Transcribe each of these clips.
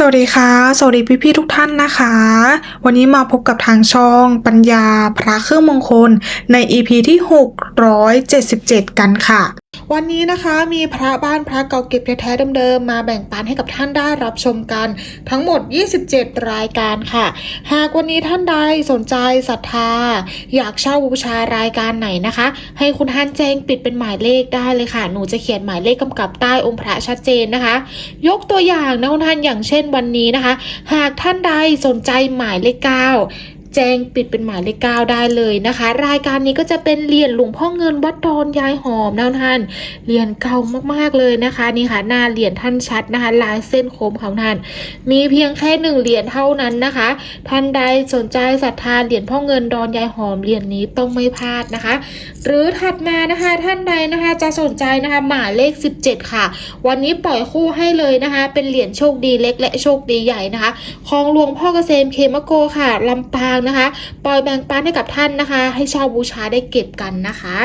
สวัสดีค่ะ สวัสดีพี่ๆทุกท่านนะคะ วันนี้มาพบกับทางช่องปัญญาพระเครื่องมงคลใน EP ที่ 677 กันค่ะ วันนี้นะคะมีพระบ้านพระเก่าเก็บแท้ๆเดิมๆมาแบ่งปันให้กับท่านได้รับชมกันทั้งหมด 27 รายการค่ะ หากวันนี้ท่านใดสนใจศรัทธา อยากเช่าบูชารายการไหนนะคะ ให้คุณท่านแจ้งปิดเป็นหมายเลขได้เลยค่ะ หนูจะเขียนหมายเลขกำกับใต้องค์พระชัดเจนนะคะ ยกตัวอย่างนะคุณท่านอย่างเช่นวันนี้นะคะ หากท่านใดสนใจหมายเลขเก้า แจ้งปิดเป็นหมายเลขเก้าได้เลยนะคะ รายการนี้ก็จะเป็นเหรียญหลวงพ่อเงินวัดดอนยายหอมนะท่านเหรียญเก่ามากๆเลยนะคะนี่ค่ะหน้าเหรียญท่านชัดนะคะลายเส้นโคมของท่าน มีเพียงแค่หนึ่งเหรียญเท่านั้นนะคะ ท่านใดสนใจศรัทธาเหรียญพ่อเงินดอนยายหอมเหรียญนี้ต้องไม่พลาดนะคะ หรือถัดมานะคะท่านใดนะคะจะสนใจนะคะหมายเลข 17 ค่ะ วันนี้ปล่อยคู่ให้เลยนะคะ เป็นเหรียญโชคดีเล็กและโชคดีใหญ่นะคะ ของหลวงพ่อเกษมเคมโกค่ะลำปางนะคะ ปล่อยแบ่งปันให้กับท่านนะคะ ให้ชาวบูชาได้เก็บกันนะคะ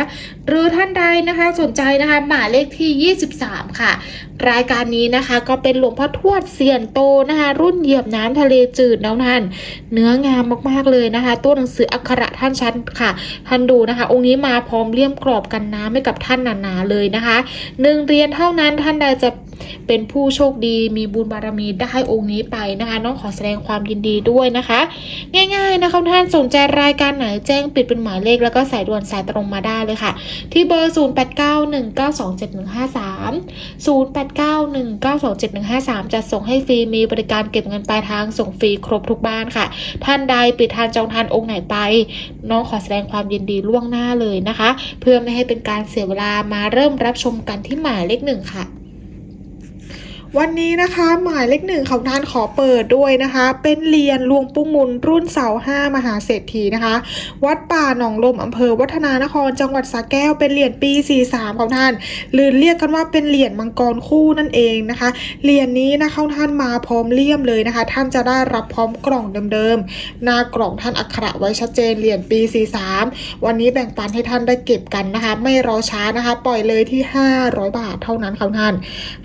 หรือท่านใดนะคะสนใจนะคะหมายเลขที่ 23 ค่ะ รายการนี้นะคะก็เป็นหลวงพ่อทวดเซียนโตนะคะ รุ่นเหยียบน้ำทะเลจืดนะท่านเนื้องามมากๆเลยนะคะ ตัวหนังสืออักขระท่านชัดค่ะ ท่านดูนะคะ องค์นี้มาพร้อมเลี่ยมกรอบกันน้ำให้กับท่านหนาๆเลยนะคะหนึ่งเรียญเท่านั้นท่านใดจะเป็นผู้โชคดีมีบุญบารมีได้องค์นี้ไปนะคะ น้องขอแสดงความยินดีด้วยนะคะ ง่าย ๆนะคะท่านสนใจรายการไหนแจ้งปิดเป็นหมายเลขแล้วก็สายด่วนสายตรงมาได้เลยค่ะ ที่เบอร์ 0891927153 0891927153 จะส่งให้ฟรีมีบริการเก็บเงินปลายทางส่งฟรีครบทุกบ้านค่ะ ท่านใดปิดทานจองทานองค์ไหนไป น้องขอแสดงความยินดีล่วงหน้าเลยนะคะ เพื่อไม่ให้เป็นการเสียเวลามาเริ่มรับชมกันที่หมายเลขหนึ่งค่ะ วันนี้นะคะหมายเลขหนึ่งของท่านขอเปิดด้วยนะคะ เป็นเหรียญหลวงปู่มุนรุ่นเสาห้ามหาเศรษฐีนะคะ วัดป่าหนองลมอำเภอวัฒนานครจังหวัดสระแก้วเป็นเหรียญปี 43 ของท่าน หรือเรียกกันว่าเป็นเหรียญมังกรคู่นั่นเองนะคะเหรียญนี้นะคะท่านมาพร้อมเลี่ยมเลยนะคะ ท่านจะได้รับพร้อมกล่องเดิมๆหน้ากล่องท่านอักขระไว้ชัดเจนเหรียญปี 43 วันนี้แบ่งปันให้ท่านได้เก็บกันนะคะ ไม่รอช้านะคะ ปล่อยเลยที่ 500 บาทเท่านั้นค่ะท่าน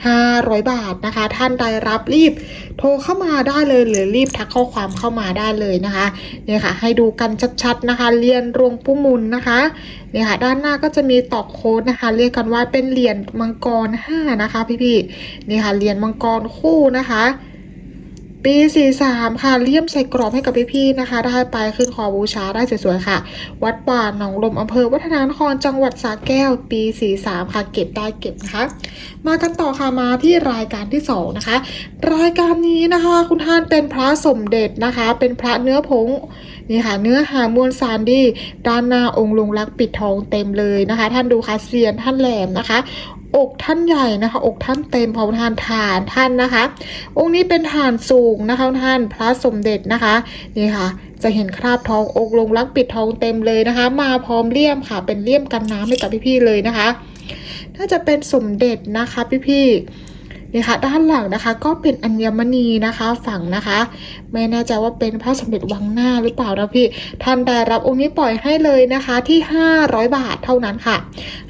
500 บาทนะคะ ท่านใดรับรีบโทรเข้ามาได้เลยหรือรีบทักข้อความเข้ามาได้เลยนะคะเนี่ยค่ะ ให้ดูกันชัดๆนะคะเรียนรวงปุมุนนะคะเนี่ยค่ะ ด้านหน้าก็จะมีตอกโค้ดนะคะ เรียกกันว่าเป็นเหรียญมังกร5นะคะ พี่ๆเนี่ยค่ะเหรียญมังกรคู่นะคะ ปี 43 ค่ะเลี่ยมใส่กรอบให้กับพี่ๆนะคะ ได้ไปขึ้นคอบูชาได้สวยๆค่ะ วัดป่าหนองลมอำเภอวัฒนานครจังหวัดสระแก้ว ปี 43 ค่ะ เก็บได้เก็บนะคะ มากันต่อค่ะมาที่รายการที่ 2 นะคะ รายการนี้นะคะ คุณท่านเป็นพระสมเด็จนะคะ เป็นพระเนื้อผงนี่ค่ะเนื้อหามวลสารดีด้านหน้าองค์ลงรักปิดทองเต็มเลยนะคะ ท่านดูค่ะเสียนท่านแหลมนะคะ อกท่านใหญ่นะคะ อกท่านเต็มพร้อทานฐานท่านนะคะ องค์นี้เป็นฐานสูงนะคะท่านพระสมเด็จนะคะนี่ค่ะ จะเห็นคราบทองอกลงรักปิดทองเต็มเลยนะคะ มาพร้อมเลี่ยมค่ะ เป็นเลี่ยมกันน้ำให้กับพี่ๆเลยนะคะ น่าจะเป็นสมเด็จนะคะพี่ๆ นี่ค่ะด้านหลังนะคะก็เป็นอัญมณีนะคะฝั่งนะคะ ไม่แน่ใจว่าเป็นพระสมเด็จวังหน้าหรือเปล่านะพี่ท่านได้รับองค์นี้ปล่อยให้เลยนะคะที่ 500 บาทเท่านั้นค่ะ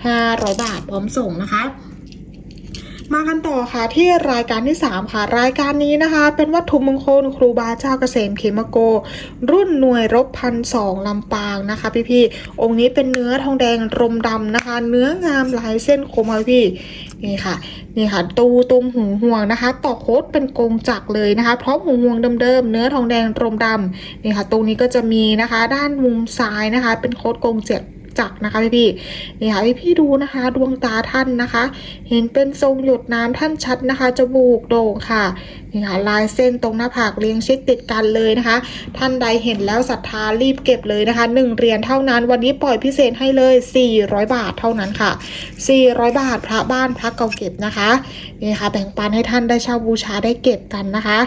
500 บาทพร้อมส่งนะคะมากันต่อค่ะที่รายการที่ 3 ค่ะ รายการนี้นะคะ เป็นวัตถุมงคลครูบาเจ้าเกษมเขมโก รุ่นหน่วยรบพันสองลำปางนะคะ พี่ๆองค์นี้เป็นเนื้อทองแดงรมดำนะคะ เนื้องามลายเส้นคมค่ะพี่ นี่ค่ะนี่ค่ะตูตุมหูห่วงนะคะต่อโคตเป็นกงจักเลยนะคะพร้อมหูห่วงเดิมๆเนื้อทองแดงรมดำนี่ค่ะตรงนี้ก็จะมีนะคะ ด้านมุมซ้ายนะคะ เป็นโคตกงเจ็ด จักรนะคะพี่พี่นี่ค่ะพี่พี่ดูนะคะ ดวงตาท่านนะคะ เห็นเป็นทรงหยดน้ำท่านชัดนะคะจมูกโด่งค่ะนี่ค่ะลายเส้นตรงหน้าผากเรียงชิดติดกันเลยนะคะ ท่านใดเห็นแล้วศรัทธารีบเก็บเลยนะคะหนึ่งเหรียญเท่านั้น วันนี้ปล่อยพิเศษให้เลย 400 บาทเท่านั้นค่ะ 400 บาทพระบ้านพระเก่าเก็บนะคะนี่ค่ะแบ่งปันให้ท่านได้เช่าบูชาได้เก็บกันนะคะ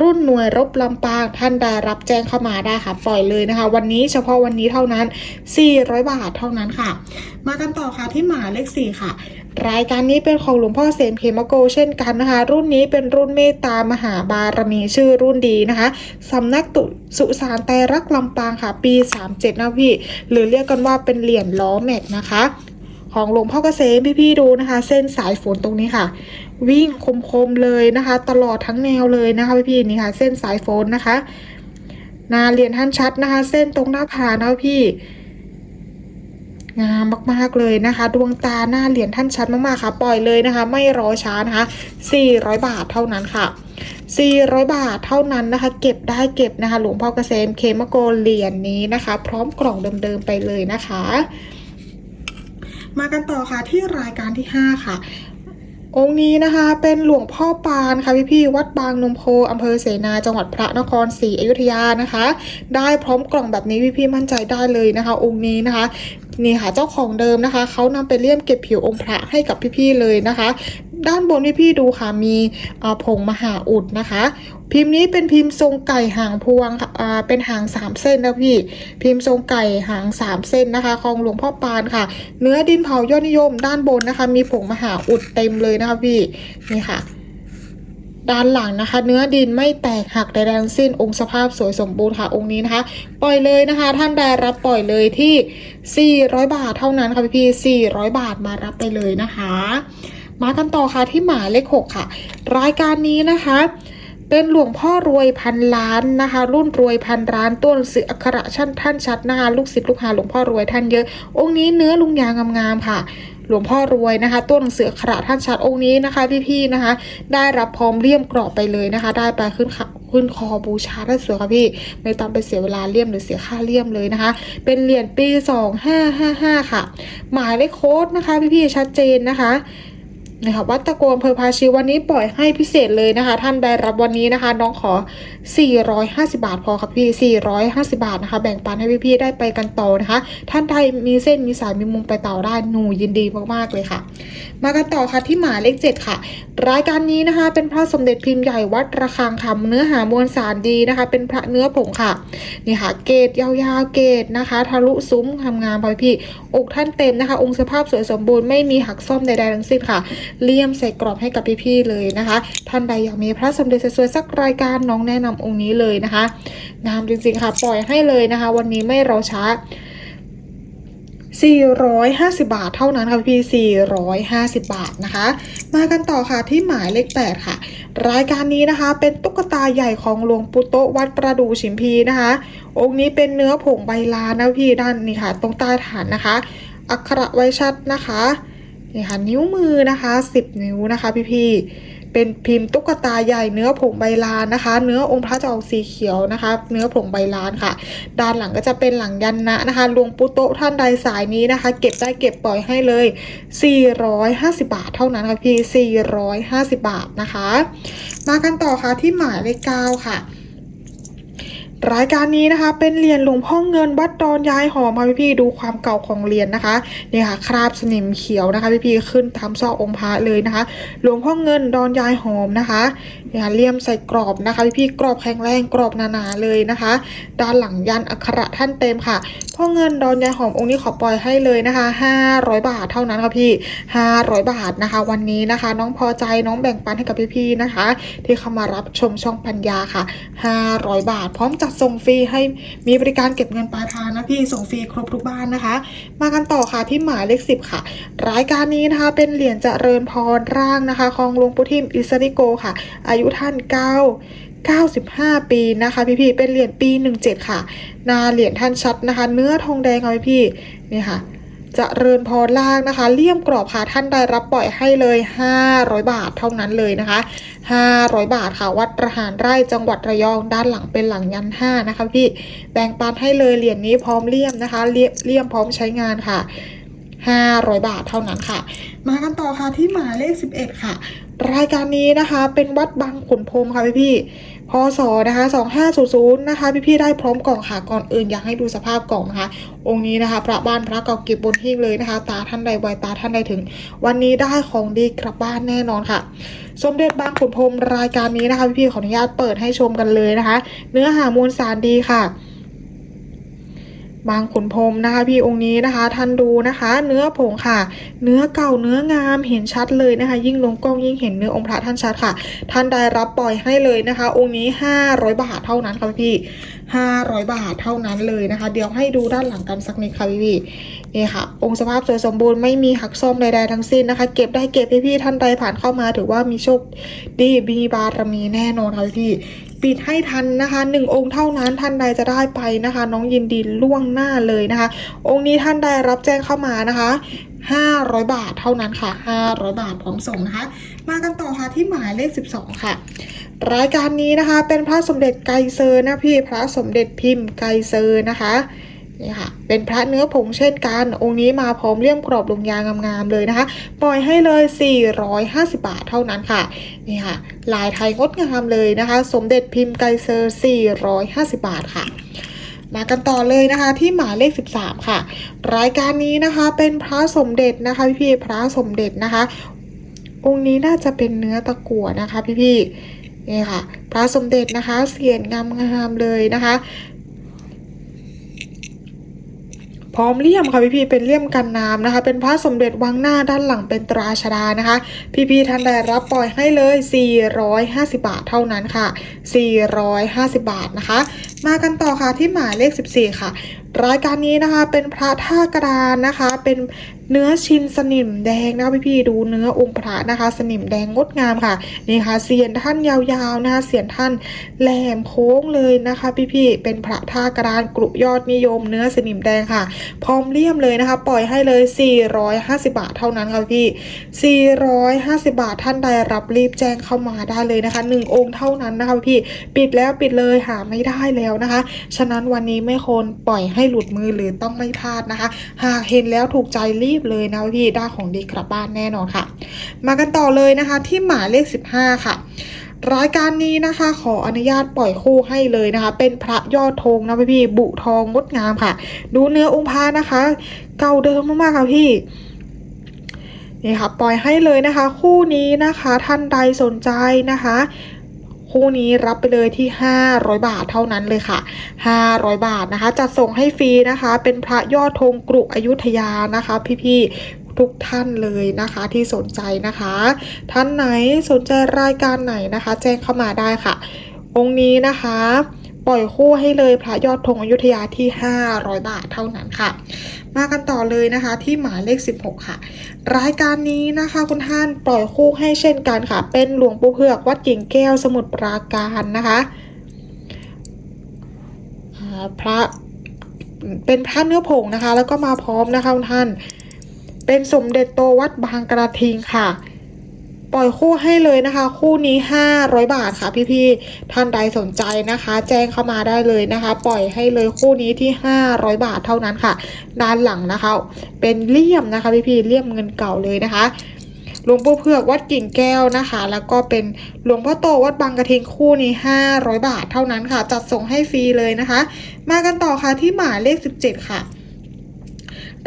รุ่นหน่วยรบลำปางท่านใดรับแจ้งเข้ามาได้ค่ะปล่อยเลยนะคะ วันนี้เฉพาะวันนี้เท่านั้น 400 บาทเท่านั้นค่ะ มากันต่อค่ะที่หมายเลข4ค่ะ รายการนี้เป็นของหลวงพ่อเสมเขมโกเช่นกันนะคะ รุ่นนี้เป็นรุ่นเมตตามหาบารมีชื่อรุ่นดีนะคะสำนักตุสุสานไตรักษ์ลำปางค่ะ ปี 37 นะพี่ หรือเรียกกันว่าเป็นเหรียญล้อแม็กนะคะของหลวงพ่อเกษมพี่ๆดูนะคะ เส้นสายฝนตรงนี้ค่ะ วิ่งคมๆเลยนะคะ ตลอดทั้งแนวเลยนะคะพี่ๆนี่ค่ะ เส้นสายโฟนนะคะนาเหรียญท่านชัดนะคะ เส้นตรงหน้าผานะพี่ งามมากๆเลยนะคะ ดวงตาหน้าเหรียญท่านชัดมากๆค่ะ ปล่อยเลยนะคะ ไม่รอช้านะคะ 400 บาทเท่านั้นค่ะ 400 บาทเท่านั้นนะคะ เก็บได้เก็บนะคะ หลวงพ่อเกษมเคมโกเหรียญนนี้นะคะ พร้อมกล่องเดิมๆไปเลยนะคะ มากันต่อค่ะที่รายการที่ 5 ค่ะองค์นี้นะคะเป็นหลวงพ่อปานค่ะพี่พี่ๆวัดบางนมโพอำเภอเสนาจังหวัดพระนครศรีอยุธยานะคะ ได้พร้อมกล่องแบบนี้พี่พี่ๆมั่นใจได้เลยนะคะ องค์นี้นะคะ นี่ค่ะเจ้าของเดิมนะคะเขานำไปเลี่ยมเก็บผิวองค์พระให้กับพี่ๆเลยนะคะ ด้านบนพี่ๆดูค่ะมีผงมหาอุดนะคะ พิมพ์นี้เป็นพิมพ์ทรงไก่หางพวงค่ะเป็นหางสามเส้นนะพี่ พิมพ์ทรงไก่หางสามเส้นนะคะของหลวงพ่อปานค่ะ เนื้อดินเผายอดนิยม ด้านบนนะคะ มีผงมหาอุดเต็มเลยนะคะพี่นี่ค่ะ ด้านหลังนะคะ เนื้อดินไม่แตกหักใดๆทั้งสิ้นองค์สภาพสวยสมบูรณ์ค่ะองค์นี้นะคะ ปล่อยเลยนะคะ ท่านใดรับปล่อยเลยที่ 400 บาทเท่านั้นค่ะพี่พี่400 บาทมารับไปเลยนะคะ มากันต่อค่ะที่หมายเลข6ค่ะ รายการนี้นะคะเป็นหลวงพ่อรวยพันล้านนะคะ รุ่นรวยพันล้านตัวหนังสืออักขระชั้นท่านชัดนะคะลูกศิษย์ลูกหาหลวงพ่อรวยท่านเยอะ องค์นี้เนื้อลุงยางงามๆค่ะ หลวงพ่อรวยนะคะ ตัวหนังสือขระท่านชัดองค์นี้นะคะ พี่ๆนะคะ ได้รับพร้อมเลี่ยมกรอบไปเลยนะคะ ได้ไปขึ้นขาขึ้นคอบูชาได้สวยค่ะพี่ไม่ต้องไปเสียเวลาเลี่ยมหรือเสียค่าเลี่ยมเลยนะคะ เป็นเหรียญปี 2555 ค่ะ หมายเลขโค้ดนะคะ พี่ๆชัดเจนนะคะ นะคะวัดตะโกนเพอพาชีวันนี้ปล่อยให้พิเศษเลยนะคะ ท่านได้รับวันนี้นะคะ น้องขอ 450 บาทพอครับพี่ 450 บาทนะคะ แบ่งปันให้พี่ๆได้ไปกันต่อนะคะ ท่านใดมีเส้นมีสายมีมุมไปต่อได้หนูยินดีมากๆเลยค่ะ มากันต่อค่ะที่หมายเลข7ค่ะ รายการนี้นะคะ เป็นพระสมเด็จพิมพ์ใหญ่วัดระฆังคำเนื้อหามวลสารดีนะคะ เป็นพระเนื้อผงค่ะนี่ค่ะ เกตยาวๆเกตนะคะ ทะลุซุ้มทำงามไปพี่ อกท่านเต็มนะคะ องค์สภาพสวยสมบูรณ์ไม่มีหักซ่อมใดๆทั้งสิ้นค่ะ เลี่ยมใส่กรอบให้กับพี่ๆเลยนะคะ ท่านใดอยากมีพระสมเด็จสวยๆสักรายการน้องแนะนำองค์นี้เลยนะคะ งามจริงๆค่ะ ปล่อยให้เลยนะคะ วันนี้ไม่รอช้า 450 บาทเท่านั้นค่ะพี่450 บาทนะคะ มากันต่อค่ะที่หมายเลข 8 ค่ะ รายการนี้นะคะ เป็นตุ๊กตาใหญ่ของหลวงปู่โตวัดประดู่ชิมพีนะคะ องค์นี้เป็นเนื้อผงใบลานนะพี่ด้านนี่ค่ะ ตรงใต้ฐานนะคะ อักขระไว้ชัดนะคะนี่ค่ะนิ้วมือนะคะ 10 นิ้วนะคะพี่ๆ เป็นพิมพ์ตุ๊กตาใหญ่เนื้อผงใบลานนะคะ เนื้อองค์พระจะออกสีเขียวนะคะ เนื้อผงใบลานค่ะ ด้านหลังก็จะเป็นหลังยันนะนะคะหลวงปู่โตท่านใดสายนี้นะคะ เก็บได้เก็บปล่อยให้เลย 450 บาทเท่านั้นค่ะพี่450 บาทนะคะ มากันต่อค่ะที่หมายเลขเก้าค่ะ รายการนี้นะคะ เป็นเหรียญหลวงพ่อเงินวัดดอนยายหอมค่ะพี่ๆดูความเก่าของเหรียญนะคะนี่ค่ะคราบสนิมเขียวนะคะพี่ๆขึ้นทำซอกองค์พระเลยนะคะ หลวงพ่อเงินดอนยายหอมนะคะนี่ค่ะเลี่ยมใส่กรอบนะคะพี่ๆกรอบแข็งแรงกรอบหนาๆเลยนะคะ ด้านหลังยันอักขระท่านเต็มค่ะพ่อเงินดอนยายหอมองค์นี้ขอปล่อยให้เลยนะคะ 500 บาทเท่านั้นค่ะพี่ 500 บาทนะคะ วันนี้นะคะ น้องพอใจน้องแบ่งปันให้กับพี่ๆนะคะ ที่เข้ามารับชมช่องปัญญาค่ะ 500 บาท พร้อมจัดส่งฟรีให้มีบริการเก็บเงินปลายทางนะพี่ส่งฟรีครบทุกบ้านนะคะ มากันต่อค่ะที่หมายเลขสิบค่ะ รายการนี้นะคะ เป็นเหรียญเจริญพรร่างนะคะของหลวงปู่ทิมอิสริโกค่ะ อายุท่าน9 95 ปีนะคะพี่ๆเป็นเหรียญปี 17 ค่ะ นาเหรียญท่านชัดนะคะ เนื้อทองแดงค่ะพี่นี่ค่ะ จะเริญพรล่างนะคะเลี่ยมกรอบค่ะท่านใดรับปล่อยให้เลย 500 บาทเท่านั้นเลยนะคะ 500 บาทค่ะ วัดประหารไร่จังหวัดระยองด้านหลังเป็นหลังยัน5นะคะพี่แบ่งปันให้เลยเหรียญนี้พร้อมเลี่ยมนะคะเลี่ยมพร้อมใช้งานค่ะ500 บาทเท่านั้นค่ะ มากันต่อค่ะที่หมายเลข 11 ค่ะ รายการนี้นะคะเป็นวัดบางขุนพรมค่ะพี่พี่ พศนะคะ2500นะคะพี่พี่ๆได้พร้อมกล่องค่ะก่อนอื่นอยากให้ดูสภาพกล่องนะคะ องค์นี้นะคะ พระบ้านพระเก่าเก็บบนหิ้งเลยนะคะ ตาท่านใดไวตาท่านใดถึง วันนี้ได้ของดีกลับบ้านแน่นอนค่ะ สมเด็จบางขุนพรหมรายการนี้นะคะพี่พี่ๆขออนุญาตเปิดให้ชมกันเลยนะคะ เนื้อหามวลสารดีค่ะ บางขุนพรมนะคะ พี่องค์นี้นะคะ ท่านดูนะคะ เนื้อผงค่ะ เนื้อเก่าเนื้องามเห็นชัดเลยนะคะ ยิ่งลงกล้องยิ่งเห็นเนื้อองค์พระท่านชัดค่ะ ท่านได้รับปล่อยให้เลยนะคะ องค์นี้ 500 บาทเท่านั้นค่ะพี่ 500 บาทเท่านั้นเลยนะคะ เดี๋ยวให้ดูด้านหลังกันสักนิดค่ะพี่พี่นี่ค่ะ องค์สภาพสวยสมบูรณ์ไม่มีหักซ่อมใดๆทั้งสิ้นนะคะ เก็บได้เก็บพี่พี่ท่านใดผ่านเข้ามา ถือว่ามีโชคดีมีบารมีแน่นอนค่ะพี่ปิดให้ทันนะคะหนึ่งองค์เท่านั้นท่านใดจะได้ไปนะคะ น้องยินดีล่วงหน้าเลยนะคะ องค์นี้ท่านใดรับแจ้งเข้ามานะคะ500 บาทเท่านั้นค่ะ 500 บาทพร้อมส่งนะคะ มากันต่อค่ะที่หมายเลข 12 ค่ะ รายการนี้นะคะ เป็นพระสมเด็จไกเซอร์นะพี่พระสมเด็จพิมพ์ไกเซอร์นะคะนี่ค่ะเป็นพระเนื้อผงเช่นกันองค์นี้มาพร้อมเลี่ยมกรอบลงยางงามๆเลยนะคะ ปล่อยให้เลย 450 บาทเท่านั้นค่ะนี่ค่ะลายไทยงดงามเลยนะคะ สมเด็จพิมพ์ไกเซอร์ 450 บาทค่ะมากันต่อเลยนะคะที่หมายเลข 13 ค่ะ รายการนี้นะคะเป็นพระสมเด็จนะคะพี่ๆพระสมเด็จนะคะ องค์นี้น่าจะเป็นเนื้อตะกั่วนะคะพี่ๆ นี่ค่ะ พระสมเด็จนะคะ เสียนงามๆเลยนะคะ พร้อมเลี่ยมค่ะพี่พี่เป็นเลี่ยมกันน้ำนะคะ เป็นพระสมเด็จวังหน้าด้านหลังเป็นตราชดานะคะ พี่พี่ท่านใดรับปล่อยให้เลย 450 บาทเท่านั้นค่ะ 450 บาทนะคะ มากันต่อค่ะที่หมายเลข 14 ค่ะรายการนี้นะคะเป็นพระท่ากระดานนะคะเป็น เนื้อชินสนิมแดงนะคะพี่ๆดูเนื้อองค์พระนะคะ สนิมแดงงดงามค่ะนี่ค่ะเสียนท่านยาวๆนะคะเสียนท่านแหลมโค้งเลยนะคะ พี่ๆเป็นพระท่ากระดานกรุยอดนิยม เนื้อสนิมแดงค่ะ พร้อมเลี่ยมเลยนะคะ ปล่อยให้เลย 450 บาทเท่านั้นค่ะพี่ 450 บาทท่านใดรับรีบแจ้งเข้ามาได้เลยนะคะ 1 องค์เท่านั้นนะคะพี่ปิดแล้วปิดเลยหาไม่ได้แล้วนะคะ ฉะนั้นวันนี้ไม่ควรปล่อยให้หลุดมือหรือต้องไม่พลาดนะคะ หากเห็นแล้วถูกใจรีบเลยนะพี่ได้ของดีกลับบ้านแน่นอนค่ะ มากันต่อเลยนะคะที่หมายเลข 15 ค่ะรายการนี้นะคะขออนุญาตปล่อยคู่ให้เลยนะคะ เป็นพระยอดธงนะพี่พี่บุทองงดงามค่ะ ดูเนื้อองค์พระนะคะ เก่าเดิมมากๆค่ะพี่นี่ค่ะปล่อยให้เลยนะคะ คู่นี้นะคะท่านใดสนใจนะคะ คู่นี้รับไปเลยที่ 500 บาทเท่านั้นเลยค่ะ 500 บาทนะคะ จัดส่งให้ฟรีนะคะ เป็นพระยอดธงกรุอยุธยานะคะ พี่ๆทุกท่านเลยนะคะที่สนใจนะคะ ท่านไหนสนใจรายการไหนนะคะ แจ้งเข้ามาได้ค่ะ องค์นี้นะคะปล่อยคู่ให้เลยพระยอดธงอยุธยาที่ 500 บาทเท่านั้นค่ะ มากันต่อเลยนะคะ ที่หมายเลข 16 ค่ะ รายการนี้นะคะ คุณท่านปล่อยคู่ให้เช่นกันค่ะ เป็นหลวงปู่เพือกวัดกิ่งแก้วสมุทรปราการนะคะพระเป็นพระเนื้อผงนะคะ แล้วก็มาพร้อมนะคะคุณท่าน เป็นสมเด็จโตวัดบางกระทิงค่ะ ปล่อยคู่ให้เลยนะคะ คู่นี้ 500 บาทค่ะพี่ๆท่านใดสนใจนะคะ แจ้งเข้ามาได้เลยนะคะ ปล่อยให้เลยคู่นี้ที่ 500 บาทเท่านั้นค่ะ ด้านหลังนะคะ เป็นเลี่ยมนะคะพี่ๆเลี่ยมเงินเก่าเลยนะคะหลวงปู่เผือกวัดกิ่งแก้วนะคะ แล้วก็เป็นหลวงพ่อโตวัดบางกระทิงคู่นี้ 500 บาทเท่านั้นค่ะ จัดส่งให้ฟรีเลยนะคะ มากันต่อค่ะที่หมายเลข 17 ค่ะ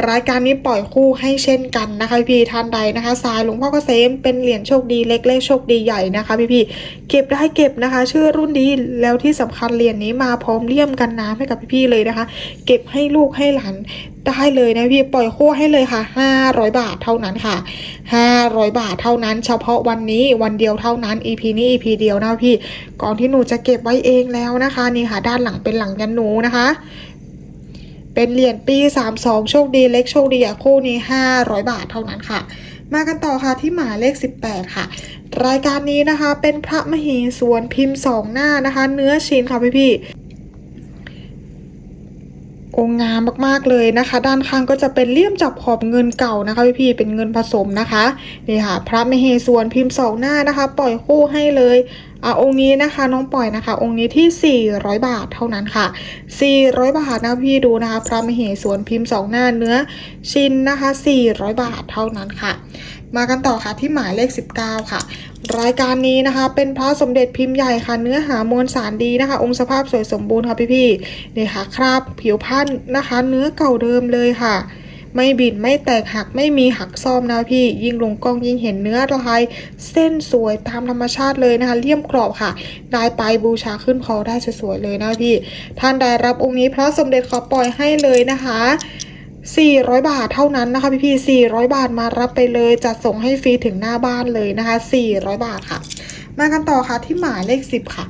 รายการนี้ปล่อยคู่ให้เช่นกันนะคะ พี่ท่านใดนะคะสายหลวงพ่อเกษมเป็นเหรียญโชคดีเล็กเลขโชคดีใหญ่นะคะ พี่ๆเก็บได้เก็บนะคะ ชื่อรุ่นดีแล้วที่สำคัญเหรียญนี้มาพร้อมเลี่ยมกันน้ำให้กับพี่ๆเลยนะคะ เก็บให้ลูกให้หลานได้เลยนะพี่ปล่อยคู่ให้เลยค่ะ 500 บาทเท่านั้นค่ะ 500 บาทเท่านั้น เฉพาะวันนี้วันเดียวเท่านั้น EP นี้ EP เดียวนะพี่ก่อนที่หนูจะเก็บไว้เองแล้วนะคะ นี่ค่ะ ด้านหลังเป็นหลังยันหนูนะคะ เป็นเหรียญปี32 โชคดีเล็กโชคดีอะคู่นี้ 500 บาทเท่านั้นค่ะ มากันต่อค่ะที่หมายเลข 18 ค่ะ รายการนี้นะคะเป็นพระมหีสวนพิมพ์สองหน้านะคะ เนื้อชิ้นค่ะพี่พี่ องค์งามมากๆเลยนะคะ ด้านข้างก็จะเป็นเลี่ยมจับขอบเงินเก่านะคะพี่พี่ๆเป็นเงินผสมนะคะนี่ค่ะ พระมเหสวนพิมพ์สองหน้านะคะ ปล่อยคู่ให้เลยอะองค์นี้นะคะน้องปล่อยนะคะ องค์นี้ที่ 400 บาทเท่านั้นค่ะ 400 บาทนะพี่ดูนะคะ พระมเหสวนพิมพ์สองหน้าเนื้อชิ้นนะคะ 400 บาทเท่านั้นค่ะ มากันต่อค่ะที่หมายเลข 19 ค่ะ รายการนี้นะคะ เป็นพระสมเด็จพิมพ์ใหญ่ค่ะ เนื้อหามวลสารดีนะคะ องค์สภาพสวยสมบูรณ์ค่ะพี่ๆนี่ค่ะ คราบผิวพันธุ์นะคะ เนื้อเก่าเดิมเลยค่ะไม่บิดไม่แตกหักไม่มีหักซ่อมนะพี่ ยิ่งลงกล้องยิ่งเห็นเนื้อลายเส้นสวยตามธรรมชาติเลยนะคะ เลี่ยมกรอบค่ะ ได้ไปบูชาขึ้นคอได้สวยๆเลยนะพี่ ท่านได้รับองค์นี้พระสมเด็จขอปล่อยให้เลยนะคะ 400 บาทเท่านั้นนะคะพี่พี่400 บาทมารับไปเลยจัดส่งให้ฟรีถึงหน้าบ้านเลยนะคะ 400 บาทค่ะ มากันต่อค่ะที่หมายเลข 10 ค่ะ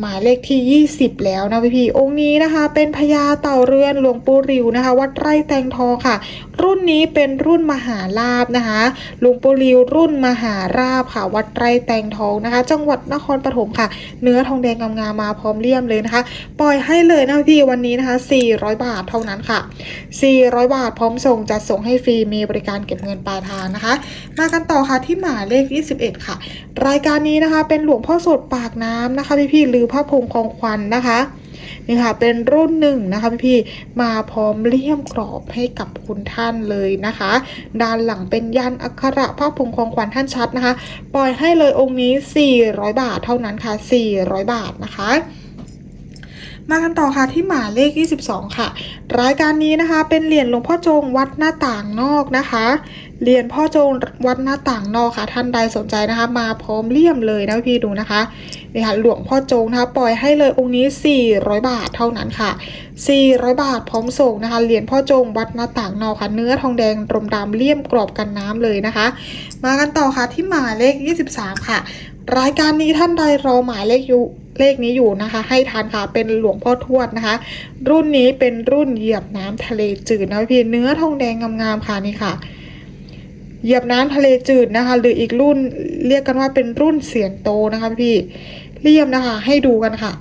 หมายเลขที่ 20 แล้วนะพี่พี่องค์นี้นะคะ เป็นพญาเต่าเรือนหลวงปู่ริวนะคะ วัดไร่แตงทองค่ะ รุ่นนี้เป็นรุ่นมหาลาบนะคะหลวงปู่ริวรุ่นมหาราบค่ะ วัดไร่แตงทองนะคะ จังหวัดนครปฐมค่ะ เนื้อทองแดงงามๆมาพร้อมเลี่ยมเลยนะคะ ปล่อยให้เลยนะพี่วันนี้นะคะ 400 บาทเท่านั้นค่ะ 400 บาทพร้อมส่งจัดส่งให้ฟรีมีบริการเก็บเงินปลายทางนะคะ มากันต่อค่ะที่หมายเลข 21 ค่ะ รายการนี้นะคะ เป็นหลวงพ่อสดปากน้ำนะคะพี่ๆหรือพระพรหมคองควันนะคะ นี่ค่ะเป็นรุ่นหนึ่งนะคะพี่มาพร้อมเลี่ยมกรอบให้กับคุณท่านเลยนะคะ ด้านหลังเป็นยันอักขระพระพรหมคองควันท่านชัดนะคะ ปล่อยให้เลยองค์นี้ 400 บาทเท่านั้นค่ะ 400 บาทนะคะมากันต่อค่ะที่หมายเลข 22 ค่ะ รายการนี้นะคะ เป็นเหรียญหลวงพ่อจงวัดหน้าต่างนอกนะคะเหรียญพ่อจงวัดหน้าต่างนอกค่ะ ท่านใดสนใจนะคะ มาพร้อมเลี่ยมเลยนะพี่ดูนะคะ นี่ค่ะหลวงพ่อจงนะคะปล่อยให้เลยองค์นี้ 400 บาทเท่านั้นค่ะ 400 บาทพร้อมส่งนะคะเหรียญพ่อจงวัดหน้าต่างนอค่ะ เนื้อทองแดงรมดำเลี่ยมกรอบกันน้ำเลยนะคะ มากันต่อค่ะที่หมายเลข 23 ค่ะ รายการนี้ท่านใดรอหมายเลขอยู่เลขนี้อยู่นะคะ ให้ทานค่ะเป็นหลวงพ่อทวดนะคะ รุ่นนี้เป็นรุ่นเหยียบน้ำทะเลจืดนะพี่เนื้อทองแดงงามๆค่ะนี่ค่ะ เหยียบน้ำทะเลจืดนะคะ หรืออีกรุ่นเรียกกันว่าเป็นรุ่นเสียนโตนะคะพี่ เลี่ยมนะคะ ให้ดูกันค่ะ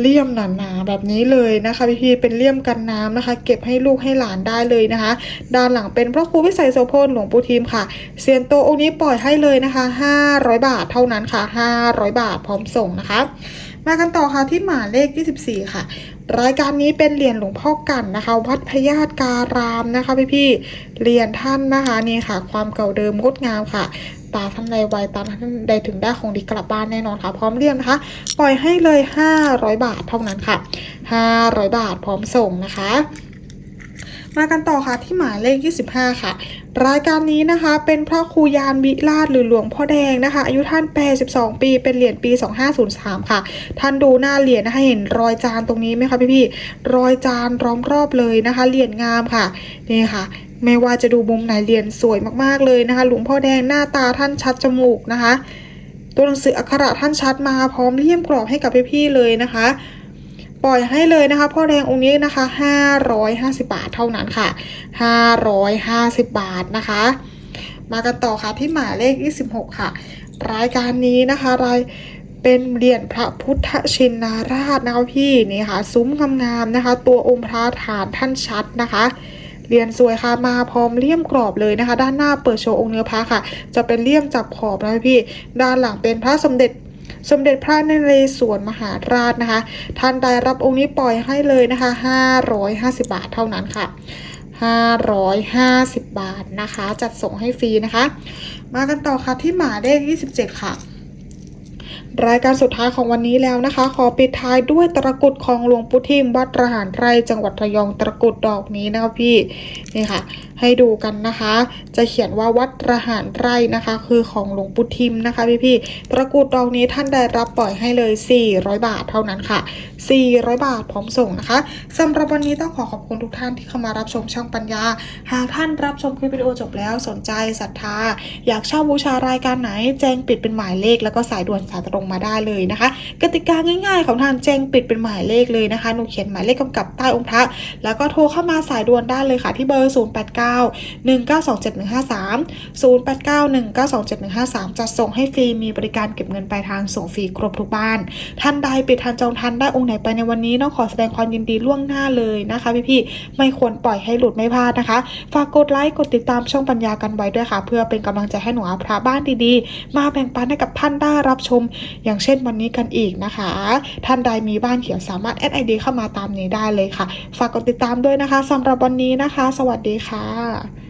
เลี่ยมหนาๆแบบนี้เลยนะคะพี่พี่ๆเป็นเลี่ยมกันน้ำนะคะ เก็บให้ลูกให้หลานได้เลยนะคะ ด้านหลังเป็นพระครูวิสัยโสพลหลวงปู่ทิมค่ะเซียนโตองค์นี้ปล่อยให้เลยนะคะ 500 บาทเท่านั้นค่ะ 500 บาทพร้อมส่งนะคะมากันต่อค่ะที่หมายเลข 24 ค่ะ รายการนี้เป็นเหรียญหลวงพ่อกันนะคะ วัดพญาตการามนะคะพี่พี่ๆเหรียญท่านนะคะนี่ค่ะ ความเก่าเดิมงดงามค่ะ ตาท่านใดไวตาท่านใดถึงได้ของดีกลับบ้านแน่นอนค่ะ พร้อมเรียมนะคะ ปล่อยให้เลย 500 บาทเท่านั้นค่ะ 500 บาทพร้อมส่งนะคะมากันต่อค่ะที่หมายเลข 25 ค่ะ รายการนี้นะคะเป็นพระครูยานวิราชหรือหลวงพ่อแดงนะคะ อายุท่าน 82 ปีเป็นเหรียญปี 2503 ค่ะ ท่านดูหน้าเหรียญนะคะเห็นรอยจานตรงนี้ไหมคะพี่พี่รอยจานล้อมรอบเลยนะคะเหรียญงามค่ะนี่ค่ะ ไม่ว่าจะดูมุมไหนเหรียญสวยมากๆเลยนะคะ หลวงพ่อแดงหน้าตาท่านชัดจมูกนะคะ ตัวหนังสืออักขระท่านชัดมาพร้อมเลี่ยมกรอบให้กับพี่ๆเลยนะคะ ปล่อยให้เลยนะคะ พ่อแดงองค์นี้นะคะ 550 บาทเท่านั้นค่ะ 550 บาทนะคะ มากันต่อค่ะที่หมายเลข 26 ค่ะ รายการนี้นะคะรายเป็นเหรียญพระพุทธชินนาราชนะคะพี่นี่ค่ะ ซุ้มงามๆนะคะ ตัวองค์พระฐานท่านชัดนะคะ เรียญสวยค่ะมาพร้อมเลี่ยมกรอบเลยนะคะ ด้านหน้าเปิดโชว์องค์เนื้อพระค่ะ จะเป็นเลี่ยมจับขอบนะพี่ ด้านหลังเป็นพระสมเด็จสมเด็จพระนเรศวรมหาราชนะคะ ท่านได้รับองค์นี้ปล่อยให้เลยนะคะ 550 บาทเท่านั้นค่ะ 550 บาทนะคะ จัดส่งให้ฟรีนะคะ มากันต่อค่ะที่หมายเลข27 ค่ะ รายการสุดท้ายของวันนี้แล้วนะคะ ขอปิดท้ายด้วยตะกรุดของหลวงปู่ทิมวัดระหารไร่จังหวัดระยองตะกรุดดอกนี้นะคะพี่นี่ค่ะ ให้ดูกันนะคะ จะเขียนว่าวัดระหารไร่นะคะ คือของหลวงปู่ทิมนะคะพี่พี่ๆตะกรุดดอกนี้ท่านได้รับปล่อยให้เลย 400 บาทเท่านั้นค่ะ 400 บาทพร้อมส่งนะคะสำหรับวันนี้ต้องขอขอบคุณทุกท่านที่เข้ามารับชมช่องปัญญา หากท่านรับชมคลิปวิดีโอจบแล้วสนใจศรัทธา อยากเช่าบูชารายการไหน แจ้งปิดเป็นหมายเลขแล้วก็สายด่วนสายตรงมาได้เลยนะคะ กติกาง่ายๆ ของทางแจ้งปิดเป็นหมายเลขเลยนะคะหนูเขียนหมายเลขกำกับใต้องค์พระแล้วก็โทรเข้ามาสายด่วนได้เลยค่ะที่เบอร์ 0891927153 0891927153 จะส่งให้ฟรีมีบริการเก็บเงินปลายทางส่งฟรีครบทุกบ้าน ท่านใดปิดทันจองทันได้องค์ไหนไปในวันนี้ต้องขอแสดงความยินดีล่วงหน้าเลยนะคะพี่ๆไม่ควรปล่อยให้หลุดไม่พลาดนะคะ ฝากกดไลค์กดติดตามช่องปัญญากันไว้ด้วยค่ะ เพื่อเป็นกำลังใจให้หนูอาพระบ้านดีๆ มาแบ่งปันให้กับท่านได้รับชมอย่างเช่นวันนี้กันอีกนะคะ ท่านใดมีบ้านเขียวสามารถแอดไอดีเข้ามาตามนี้ได้เลยค่ะ ฝากกดติดตามด้วยนะคะสำหรับวันนี้นะคะ สวัสดีค่ะ